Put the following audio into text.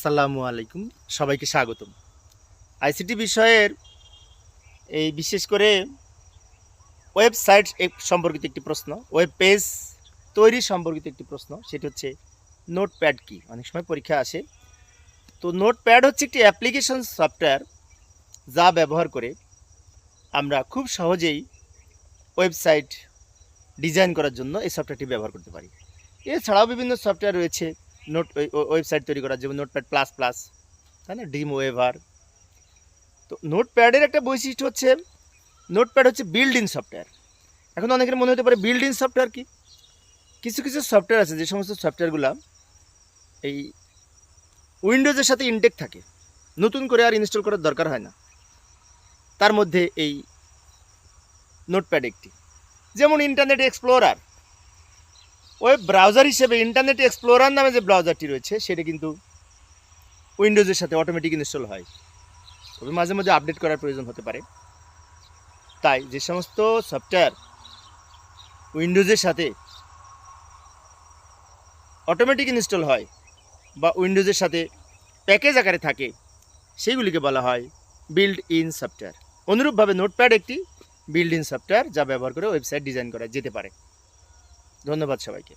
আসসালামু আলাইকুম। সবাইকে স্বাগতম। আইসিটি বিষয়ের এই বিশেষ করে ওয়েবসাইট সম্পর্কিত একটি প্রশ্ন, ওয়েব পেজ তৈরি সম্পর্কিত একটি প্রশ্ন, সেটি হচ্ছে নোটপ্যাড কি? অনেক সময় পরীক্ষা আসে। তো নোটপ্যাড হচ্ছে একটি অ্যাপ্লিকেশন সফটওয়্যার যা ব্যবহার করে আমরা খুব সহজেই ওয়েবসাইট ডিজাইন করার জন্য এই সফটওয়্যারটি ব্যবহার করতে পারি। এছাড়াও বিভিন্ন সফটওয়্যার রয়েছে নোট ওয়েবসাইট তৈরি করার যেমন নোটপ্যাড প্লাস প্লাস, তাই না? ডিম ওয়েভার। তো নোটপ্যাডের একটা বৈশিষ্ট্য হচ্ছে, নোটপ্যাড হচ্ছে বিল্ড ইন সফটওয়্যার। এখন অনেকের মনে হতে পারে বিল্ড ইন সফটওয়্যার কি? কিছু কিছু সফটওয়্যার আছে, যে সমস্ত সফটওয়্যারগুলো এই উইন্ডোজের সাথে ইনটেক থাকে। নতুন করে আর ইনস্টল করার দরকার হয় না। তার মধ্যে এই নোটপ্যাড একটি। যেমন ইন্টারনেট এক্সপ্লোরার ওয়েব ব্রাউজার হিসেবে ইন্টারনেট এক্সপ্লোরার নামে যে ব্রাউজারটি রয়েছে, সেটা কিন্তু উইন্ডোজের সাথে অটোমেটিক ইনস্টল হয়। তবে মাঝে মাঝে আপডেট করার প্রয়োজন হতে পারে। তাই যে সমস্ত সফটওয়্যার উইন্ডোজের সাথে অটোমেটিক ইনস্টল হয় বা উইন্ডোজের সাথে প্যাকেজ আকারে থাকে, সেইগুলিকে বলা হয় বিল্ড ইন সফটওয়্যার অনুরূপভাবে নোটপ্যাড একটি বিল্ড ইন সফটওয়্যার যা ব্যবহার করে ওয়েবসাইট ডিজাইন করা যেতে পারে। ধন্যবাদ সবাইকে।